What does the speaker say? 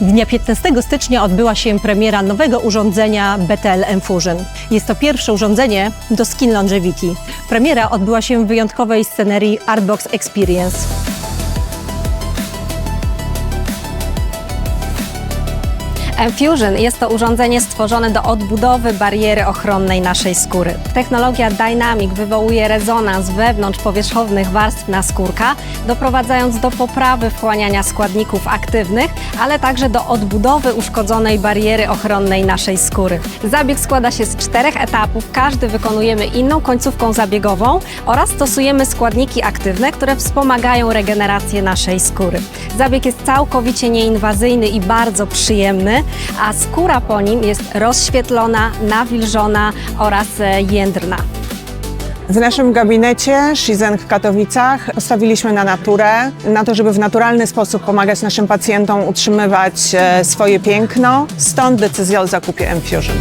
Dnia 15 stycznia odbyła się premiera nowego urządzenia BTL Enfusion. Jest to pierwsze urządzenie do Skin Longevity. Premiera odbyła się w wyjątkowej scenerii Artbox Experience. Enfusion jest to urządzenie stworzone do odbudowy bariery ochronnej naszej skóry. Technologia Dynamic wywołuje rezonans wewnątrz powierzchownych warstw naskórka, doprowadzając do poprawy wchłaniania składników aktywnych, ale także do odbudowy uszkodzonej bariery ochronnej naszej skóry. Zabieg składa się z czterech etapów, każdy wykonujemy inną końcówką zabiegową oraz stosujemy składniki aktywne, które wspomagają regenerację naszej skóry. Zabieg jest całkowicie nieinwazyjny i bardzo przyjemny, a skóra po nim jest rozświetlona, nawilżona oraz e, jędrna. W naszym gabinecie Shizen w Katowicach postawiliśmy na naturę, na to, żeby w naturalny sposób pomagać naszym pacjentom utrzymywać e, swoje piękno. Stąd decyzja o zakupie Enfusion.